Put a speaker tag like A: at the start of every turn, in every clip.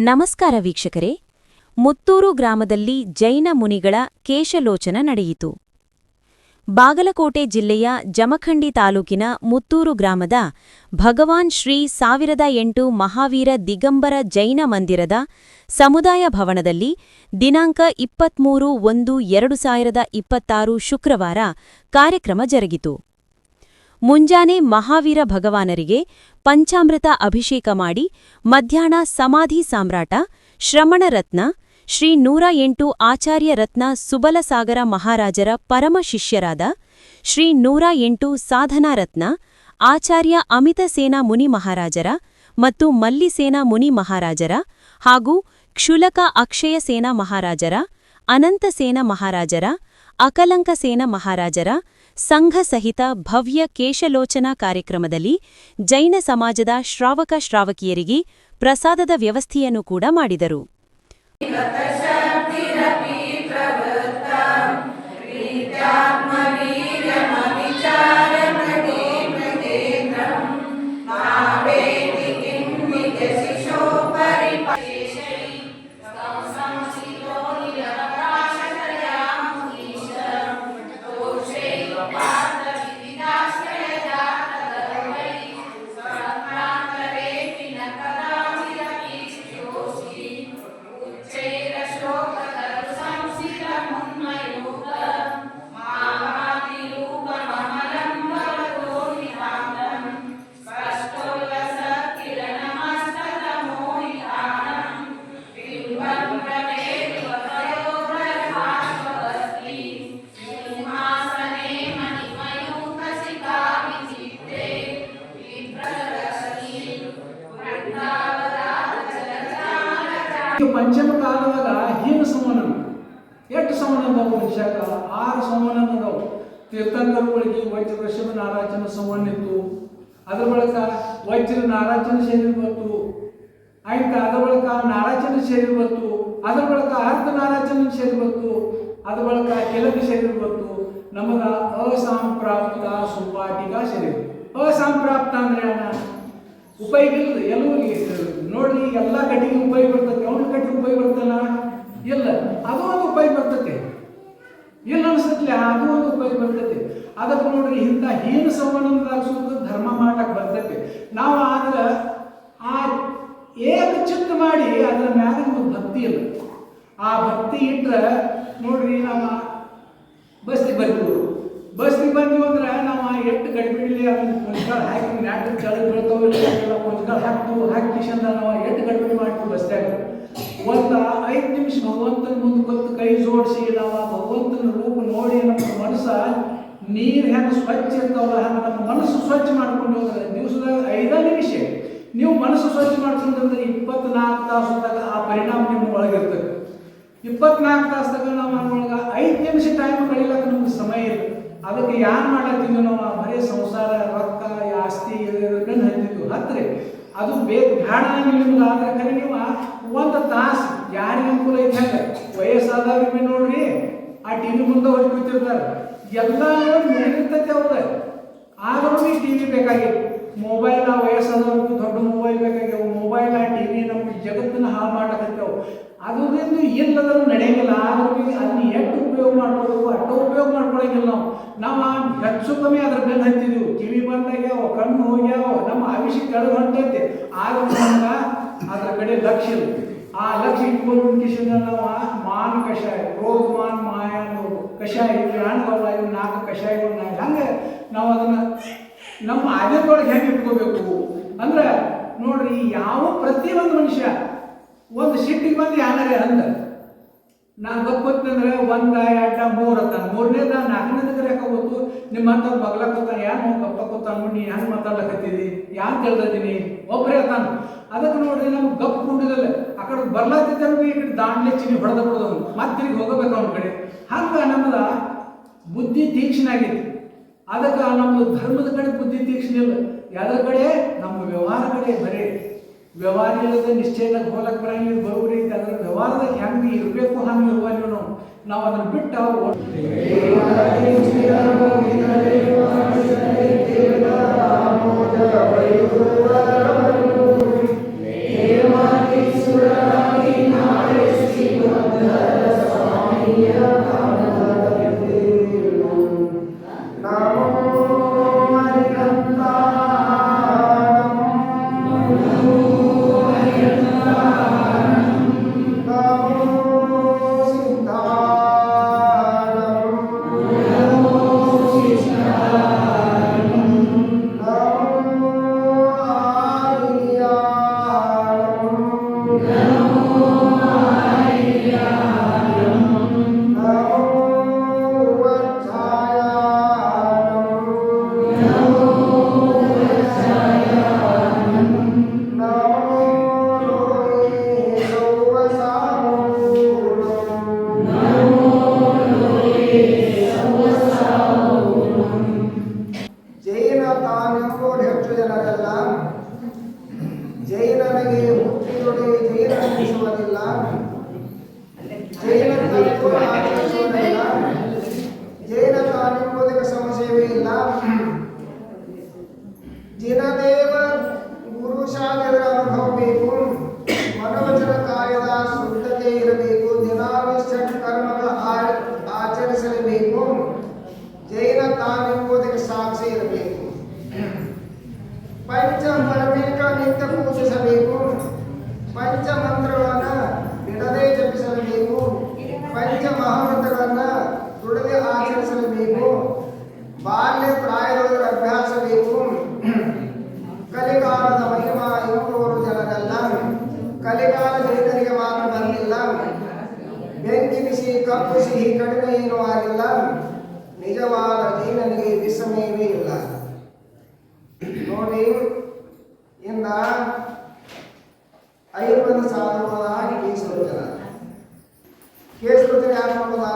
A: ನಮಸ್ಕಾರ ವೀಕ್ಷಕರೇ. ಮುತ್ತೂರು ಗ್ರಾಮದಲ್ಲಿ ಜೈನ ಮುನಿಗಳ ಕೇಶಲೋಚನ ನಡೆಯಿತು. ಬಾಗಲಕೋಟೆ ಜಿಲ್ಲೆಯ ಜಮಖಂಡಿ ತಾಲೂಕಿನ ಮುತ್ತೂರು ಗ್ರಾಮದ ಭಗವಾನ್ ಶ್ರೀ ಸಾವಿರದ ಎಂಟು ಮಹಾವೀರ ದಿಗಂಬರ ಜೈನ ಮಂದಿರದ ಸಮುದಾಯ ಭವನದಲ್ಲಿ ದಿನಾಂಕ ಇಪ್ಪತ್ಮೂರು ಒಂದು ಎರಡು ಸಾವಿರದ ಇಪ್ಪತ್ತಾರು ಶುಕ್ರವಾರ ಕಾರ್ಯಕ್ರಮ ಜರುಗಿತು. ಮುಂಜಾನೆ ಮಹಾವೀರ ಭಗವಾನರಿಗೆ ಪಂಚಾಮೃತ ಅಭಿಷೇಕ ಮಾಡಿ ಮಧ್ಯಾಹ್ನ ಸಮಾಧಿ ಸಾಮ್ರಾಟ, ಶ್ರಮಣರತ್ನ, ಶ್ರೀ ನೂರ ಎಂಟು ಆಚಾರ್ಯ ರತ್ನ ಸುಬಲಸಾಗರ ಮಹಾರಾಜರ ಪರಮ ಶಿಷ್ಯರಾದ ಶ್ರೀ ನೂರ ಎಂಟು ಸಾಧನಾರತ್ನ ಆಚಾರ್ಯ ಅಮಿತಸೇನ ಮುನಿ ಮಹಾರಾಜರ ಮತ್ತು ಮಲ್ಲಿಸೇನಾ ಮುನಿ ಮಹಾರಾಜರ ಹಾಗೂ ಕ್ಷುಲಕ ಅಕ್ಷಯ ಸೇನಾ ಮಹಾರಾಜರ ಅನಂತಸೇನ ಮಹಾರಾಜರ ಅಕಲಂಕಸೇನ ಮಹಾರಾಜರ ಸಂಘ ಸಹಿತ ಭವ್ಯ ಕೇಶಲೋಚನಾ ಕಾರ್ಯಕ್ರಮದಲ್ಲಿ ಜೈನ ಸಮಾಜದ ಶ್ರಾವಕ ಶ್ರಾವಕಿಯರಿಗೆ ಪ್ರಸಾದದ ವ್ಯವಸ್ಥೆಯನ್ನು ಕೂಡ ಮಾಡಿದರು.
B: ಈ ಪಂಚಮ ಕಾಲದಾಗ ಹೀನ ಸಮಾನ ಎಷ್ಟು ಸಮಾನ ಅದಾವ ಮನುಷ್ಯಾಗ ಆರು ಸಮಾನ ಅದಾವ. ತೀರ್ಥಂಕರಗಳಿಗೆ ವಜ್ರ ವೃಷಭ ನಾರಾಚನ ಸಮಾನ ಇತ್ತು. ಅದ್ರ ಬಳಿಕ ವಜ್ರ ನಾರಾಚನ ಶರೀರ ಬಂತು. ಆಯ್ತು? ಅದ್ರ ಬಳಿಕ ನಾರಾಚನ ಶರೀರ ಬಂತು. ಅದ್ರ ಬಳಿಕ ಅರ್ಧ ನಾರಾಚನ ಶರೀರ ಬಂತು. ಅದ್ರ ಬಳಿಕ ಕೆಲವು ಶರೀರ ಬಂತು. ನಮಗ ಅಸಂಪ್ರಾಪ್ತ ಸುಪಾಟಿಕ ಶರೀರ. ಅಸಂಪ್ರಾಪ್ತ ಅಂದ್ರೆ ಉಪಯೋಗ ಇಲ್ಲ ಎಲ್ಲೂ ನೋಡ್ರಿ ಎಲ್ಲ ಕಟ್ಟಿಗೆ ಉಪಯೋಗ ಬರ್ತದೆ. ಅವನ ಕಟ್ಟಿಗೆ ಉಪಯೋಗ ಬರ್ತಲ್ಲ ಇಲ್ಲ. ಅದು ಒಂದು ಉಪಯೋಗ ಬರ್ತದೆ. ಇಲ್ಲ ಅನ್ಸತ್ಲೆ ಅದು ಒಂದು ಉಪಯೋಗ ಬರ್ತದೆ. ಅದಕ್ಕೆ ನೋಡ್ರಿ, ಇಂಥ ಹೀನ ಸಂಬಂಧದಾಗ ಸುತ್ತ ಧರ್ಮ ಮಾಡಕ್ ಬರ್ತೈತೆ ನಾವು ಆದ್ರೆ ಆ ಏಕ ಚಿತ್ತ ಮಾಡಿ ಅದ್ರ ಮ್ಯಾಗ ನಮಗೆ ಭಕ್ತಿ ಇಲ್ಲ ಆ ಭಕ್ತಿ ಇಟ್ರೆ ನೋಡ್ರಿ ನಮ್ಮ ಬಸ್ತಿಗೆ ಬರ್ತೀವಿ ಬಸ್ತಿಗೆ ಬಂದ್ವಿ ಅಂದ್ರೆ ನಾವು ಎಷ್ಟು ಗಡಿಬಿಡಿಲಿ ಅದನ್ನ ಕೊಂಚ್ಗಳು ಹಾಕಿ ನ್ಯಾಟ್ ಕೆಳಗೆ ಬೀಳ್ತಾವೆ ಇಲ್ಲ ಕೊಂಚ್ಗಳು ಹಾಕ್ತು ಹಾಕಿ ಕಿಶಂದ ನಾವು ಎಷ್ಟು ಗಡಿಬಿಡಿ ಮಾಡ್ತೀವಿ ಬಸ್ತಾಗ ಒಂದು ಐದು ನಿಮಿಷ ಭಗವಂತನ ಮುಂದೆ ಗೊತ್ತು ಕೈ ಜೋಡಿಸಿ ನಾವು ಆ ಭಗವಂತನ ರೂಪ ನೋಡಿ ನಮ್ಮ ಮನಸ್ಸ ನೀರು ಹೆಂಗೆ ಸ್ವಚ್ಛ ಇರ್ತಾವಲ್ಲ ಹಂಗೆ ನಮ್ಮ ಮನಸ್ಸು ಸ್ವಚ್ಛ ಮಾಡ್ಕೊಂಡು ಹೋದ್ರೆ ದಿವಸದಾಗ ಐದೇ ನಿಮಿಷ. ನೀವು ಮನಸ್ಸು ಸ್ವಚ್ಛ ಮಾಡ್ಕೊಂಡ್ರೆ ಇಪ್ಪತ್ನಾಲ್ಕು ತಾಸದಾಗ ಆ ಪರಿಣಾಮ ನಿಮ್ಮ ಒಳಗಿರ್ತದೆ ಇಪ್ಪತ್ನಾಲ್ಕು ತಾಸದಾಗ ನಾವು ಅದ್ರೊಳಗೆ ಐದು ನಿಮಿಷ ಟೈಮ್ ಕಳಿಲಕ್ಕ ನಮ್ಗೆ ಸಮಯ ಇಲ್ಲ ಅದಕ್ಕೆ ಯಾರು ಮಾಡತ್ತೀವಿ ನಾವು ಬರೀ ಸಂಸಾರ, ರೊಕ್ಕ ಆಸ್ತಿ ಇದನ್ನು ಹತ್ರಿ ಅದು ಬೇಕು ಬೇಡ ನಿಮ್ಗೆ ಆದ್ರೆ ಕರೆ ನೀವು ಒಂದು ತಾಸು ಯಾರಿಗೆ ಅನುಕೂಲ ಐತೆ ಹೆಂಗೆ ನೋಡ್ರಿ, ಆ ಟಿ ವಿ ಮುಂದೆ ಹೋಗಿ ಕೂತಿರ್ತಾರೆ. ಎಲ್ಲ ನೋಡಿ ಅವ್ರೆ ಆದ್ರೂ ಟಿ ವಿ ಬೇಕಾಗಿತ್ತು. ಮೊಬೈಲ್, ಆ ವಯಸ್ಸಾದವ್ರಿಗೆ ದೊಡ್ಡ ಮೊಬೈಲ್ ಬೇಕಾಗ್ಯಾವ ಮೊಬೈಲ್, ಆ ಟಿ ವಿ ನಮ್ಮ ಜಗತ್ತನ್ನ ಹಾಳು ಮಾಡಕತ್ತವು ಅದರಿಂದ ಇಲ್ಲದರೂ ನಡೆಯಂಗಿಲ್ಲ. ಆದ್ರೂ ಅದನ್ನ ಎಷ್ಟು ಉಪಯೋಗ ಮಾಡ್ಕೋಬೇಕು ಅಷ್ಟು ಉಪಯೋಗ ಮಾಡ್ಕೊಳಂಗಿಲ್ಲ ನಾವು. ನಾವು ಹೆಚ್ಚು ಕಮ್ಮಿ ಅದ್ರ ಮೇಲೆ ಹತ್ತಿದೀವಿ. ಕಿವಿ ಬಂದಾಗ್ಯಾವ ಕಣ್ಣು ಹೋಗ್ಯಾವ ನಮ್ಮ ಆಯುಷ್ಯ ಕಳೆದು ಹೊಂಟೈತೆ. ಆಗ ಅದ್ರ ಕಡೆ ಲಕ್ಷ್ಯ ಇಲ್ಲ ಆ ಲಕ್ಷ್ಯ ಇಟ್ಕೊಂಡು ಕಿಶನ್ ನಾವು ಮಾನ್ ಕಷಾಯ, ರೋಗ ಮಾನ್ ಮಾಯ ಅನ್ನೋದು ಕಷಾಯ ಇವು ಇವು ನಾಲ್ಕು ಕಷಾಯಗಳು ನಾವು ಹಂಗೆ ನಾವು ಅದನ್ನ ನಮ್ಮ ಆದ್ಯದೊಳಗೆ ಹೆಂಗೆ ಇಟ್ಕೋಬೇಕು? ಅಂದ್ರೆ ನೋಡ್ರಿ ಯಾವ ಪ್ರತಿಯೊಂದು ಮನುಷ್ಯ ಒಂದು ಸಿಟ್ಟಿಗೆ ಬಂದು ಯಾನಾರೇ ಅಂದ. ನಾನು ಗೊತ್ತಂದ್ರೆ ಒಂದ ಎರಡ ಮೂರ್ ಅಂತ. ಮೂರನೇದ, ನಾಲ್ಕನೇದ ಯಾಕೆ ಗೊತ್ತು? ನಿಮ್ಮ ಅಂತ ಬಗ್ಲ ಕೂತಾನ ಯಾರು ಕಪ್ಪ ಕೂತಾನ ನೀ ಹೆಂಗ್ ಮಾತಾಡ್ಲಕತ್ತಿದ್ದಿ ಯಾರು ಕೇಳ್ದೀನಿ ಒಬ್ಬರೇ ಅತಾನ ಅದಕ್ಕೆ ನೋಡ್ರಿ ನಮ್ಗೆ ಗಪ್ ಕುಂಡಿದಲ್ಲ ಆ ಕಡೆ ಬರ್ಲಾತಿದ್ದಂಗೆ ಈ ಕಡೆ ದಾಂಡ್ಲೆ ಚಿನಿ ಹೊಡೆದ ಬಿಡೋದು ಮತ್ತೆ ತಿರುಗಿ ಹೋಗಬೇಕು ಅವ್ನ ಕಡೆ. ಹಂಗ ನಮ್ದ ಬುದ್ಧಿ ತೀಕ್ಷ್ಣ ಆಗೈತಿ. ಅದಕ್ಕೆ ನಮ್ಮದು ಧರ್ಮದ ಕಡೆ ಬುದ್ಧಿ ತೀಕ್ಷ್ಣ ಇಲ್ಲ. ಯಾವ್ದ್ರ ಕಡೆ? ನಮ್ಮ ವ್ಯವಹಾರ ಕಡೆ ಬರೀ. ವ್ಯವಹಾರ ಇಲ್ಲದೆ ನಿಶ್ಚಯದಾಗ ಹೋಲಕ್ ಬರಂಗಿಲ್ಲ ಬರೋಬ್ರಿ ಐತೆ ಅದ್ರ ವ್ಯವಹಾರದಾಗ ಹೆಂಗೆ ಇರಬೇಕು, ಹಂಗೆ ಇರುವಲ್ಲಿ ನಾವು. ನಾವು ಅದನ್ನ ಬಿಟ್ಟು ಅವ್ರು
C: పంಚ ಪರಮೇಕ ನಿತ್ಯ ಪೂಜಿಸಬೇಕು ಪಂಚ ಮಂತ್ರಗಳನ್ನ ಬಿಡದೆ ಜಪಿಸಬೇಕು ಪಂಚ ಮಹಾಮಂತ್ರಗಳನ್ನ ದುಡದೆ ಆಚರಿಸಬೇಕು ಬಾಲ್ಯ ಪ್ರಾಯದೊಳಗೆ ಅಭ್ಯಾಸ ಬೇಕು ಕಲಿಕಾಲದ ಮಹಿಮ ಇರುವವರು ಜನರಲ್ಲ ಕಲಿಕಾಲ ಜನರಿಗೆ ಮಾತ್ರ ಬಂದಿಲ್ಲ ಬೆಂಕಿ ಬಿಸಿ ಕಪ್ಪು ಸಿಹಿ ಕಡಿಮೆ ಏನೂ ಆಗಿಲ್ಲ ನಿಜವಾದ ಜೀವನಿಗೆ ವಿಶ್ರಮವೇ ಇಲ್ಲ ನೋಡಿ, ಇಂದ ಐದು ಮಂದಿ ಸಾಧುಗಳಾಗಿ ಕೇಸರೋಚನ ಕೇಸರೋಚನ ಯಾರು ಮಾಡೋದ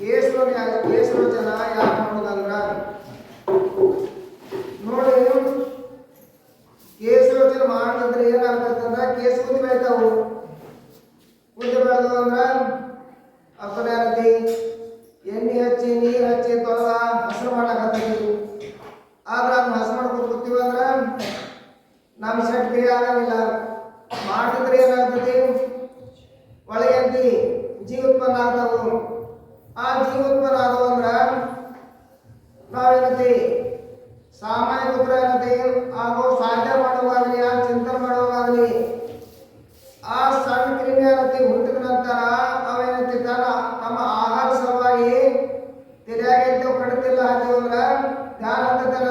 C: ಕೇಸರೋ ಕೇಸರೋಚನ ಯಾರು ಮಾಡೋದಂದ್ರ ನೋಡಿ ಕೇಸರೋಚನ ಮಾಡಿದ್ರೆ ಏನಾಗ್ತದಂದ್ರ ಕೇಸ್ ಕುದಿ ಬೆಳಿತಾವು ಕುದಿ ಬೆಳೆದು ಅಂದ್ರ ಅಪ್ಪನ ಏನತಿ ಎಣ್ಣೆ ಹಚ್ಚಿ, ನೀರು ಹಚ್ಚಿ ತೊಳೆದ ಹಸಿರು ಮಾಡಕತ್ತೀವಿ ಆದ್ರೆ ಅದನ್ನ ಹಸು ಮಾಡ್ಕೊಂಡು ಕೂತೀವಿ ಅಂದ್ರ ಕ್ರಿಯೆ ಆಗಂಗಿಲ್ಲ. ಮಾಡಿದ್ರೆ ಏನಾಗ್ತದೆ? ಒಳೆಯಲ್ಲಿ ಜೀವ ಉತ್ಪನ್ನ ಆಗ್ತಾವು ಆ ಜೀವೋತ್ಪನ್ನ ಆದವು ಅಂದ್ರ ನಾವೇನತಿ ಸಾಮಾನ್ಯ ಪುತ್ರ ಏನತಿ ಹಾಗೂ ಸಾಧ್ಯ ಮಾಡುವಾಗಲಿ, ಆ ಚಿಂತನೆ ಮಾಡುವಾಗಲಿ, ಆ ಸಣ್ಣ ಕ್ರಿಮಿ ಏನತಿ ಹುಟ್ಟಿದ ನಂತರ ಅವೇನತಿ ತನ್ನ, ತಮ್ಮ ಆಹಾರ ಸಲುವಾಗಿ ತಿರಿಯಾಗಿದ್ದು ಕಡಿತಿಲ್ಲ ಹಾಕಿವು ಅಂದ್ರ ಧ್ಯಾನ ಅಂತತನ